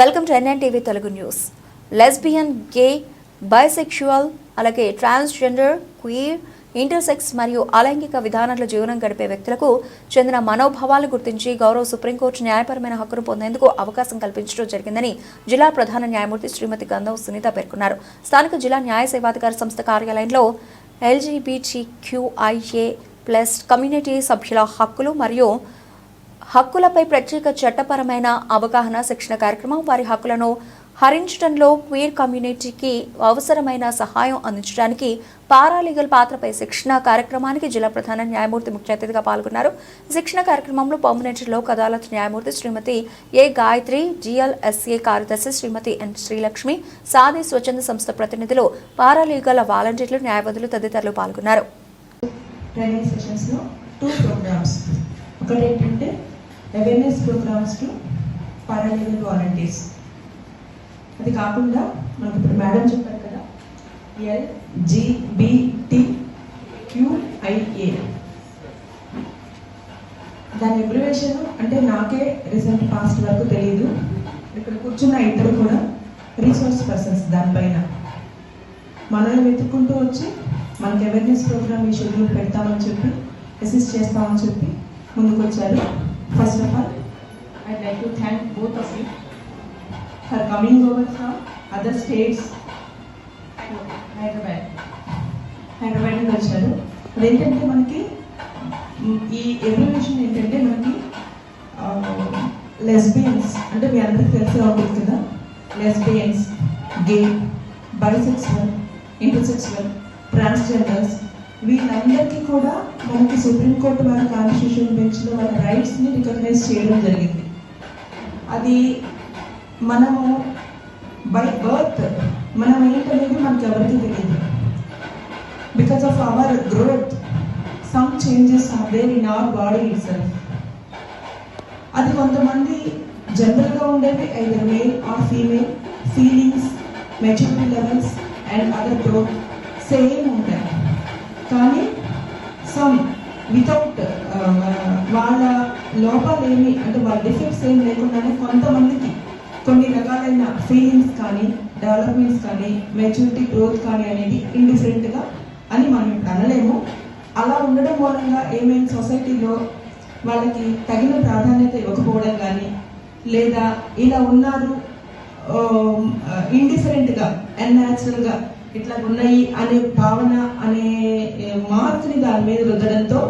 Welcome to NN TV Telugu news. Lesbian gay bisexual అలాగే transgender queer intersex మరియు అలైంగిక విధానాల జీవనం గడిపే వ్యక్తులకు చెందిన మనోభావాలు గుర్తించి గౌరవ సుప్రీంకోర్టు న్యాయపరమైన హక్కును పొందేందుకు అవకాశం కల్పించడం జరిగిందని జిల్లా ప్రధాన న్యాయమూర్తి శ్రీమతి గంధవ్ సునీత పేర్కొన్నారు. స్థానిక జిల్లా న్యాయ సేవాధికార సంస్థ కార్యాలయంలో ఎల్జీబీటీక్యూఐఏ ప్లస్ కమ్యూనిటీ సభ్యుల హక్కులు మరియు హక్కులపై ప్రత్యేక చట్టపరమైన అవగాహన శిక్షణ కార్యక్రమం వారి హక్కులను హరించడంలో క్వీర్ కమ్యూనిటీకి అవసరమైన సహాయం అందించడానికి పారాలీగల్ పాత్రపై శిక్షణ కార్యక్రమానికి జిల్లా ప్రధాన న్యాయమూర్తి ముఖ్య అతిథిగా పాల్గొన్నారు. శిక్షణ కార్యక్రమంలో పర్మనెంట్ లోక్ అదాలత్ న్యాయమూర్తి శ్రీమతి ఏ గాయత్రి జిఎల్ఎస్ఏ కార్యదర్శి శ్రీమతి ఎన్ శ్రీలక్ష్మి సాది స్వచ్ఛంద సంస్థ ప్రతినిధులు పారాలీగల్ వాలంటీర్లు న్యాయవాదులు తదితరులు పాల్గొన్నారు. ఒకటి ఏంటంటే awareness programmes to paralegal volunteers అది కాకుండా మనకు ఇప్పుడు మేడం చెప్పారు కదా ఎల్జిబిటి క్యూఐఏ దాని ఎబ్రివేషన్ అంటే నాకే రీసెంట్ పాస్ట్ వరకు తెలియదు ఇక్కడ కూర్చున్న ఇద్దరు కూడా రీసోర్స్ పర్సన్స్ దానిపైన మనల్ని వెతుక్కుంటూ వచ్చి మనకి అవేర్నెస్ ప్రోగ్రామ్ ఈ షెడ్యూల్ పెడతామని చెప్పి అసిస్ట్ చేస్తామని చెప్పి ముందుకు వచ్చారు first of all I like to thank both of you for coming over from other states Hyderabad. Hyderabad నుంచి వచ్చారు. అదేంటంటే మనకి ఈ ఎవాల్యుయేషన్ ఏంటంటే మనకి లెస్బియన్స్ అంటే మీ అందరికీ తెలిసే ఉంటుంది కదా? Lesbians gay bisexual intersexual transgenders వీళ్ళందరికీ కూడా మనకి సుప్రీంకోర్టు వారి కాన్స్టిట్యూషన్ బెంచ్లో మన రైట్స్ని రికగ్నైజ్ చేయడం జరిగింది. అది మనము బై బర్త్ మనం ఏంటనేది మనకి ఎవరికి తెలియదు. Because of our growth some changes are there in our body it అది కొంతమంది జనరల్గా ఉండేవి either male or female feelings maturity levels and other growth same ఉంటాయి కానీ సమ్ వితౌట్ వాళ్ళ లోపాలు ఏమి అంటే వాళ్ళ డిఫెక్ట్స్ ఏం లేకుండానే కొంతమందికి కొన్ని రకాలైన ఫీలింగ్స్ కానీ డెవలప్మెంట్స్ కానీ మెచ్యూరిటీ గ్రోత్ కానీ అనేది ఇండిఫరెంట్గా అని మనం ఇప్పుడు అనలేము. అలా ఉండడం మూలంగా ఏమైంది సొసైటీలో వాళ్ళకి తగిన ప్రాధాన్యత ఇవ్వకపోవడం కానీ లేదా ఇలా ఉన్నారు ఇండిఫరెంట్గా అన్యాచురల్గా ఇట్లా ఉన్నాయి అనే భావన అనే మార్క్ని దాని మీద రుద్దడంతో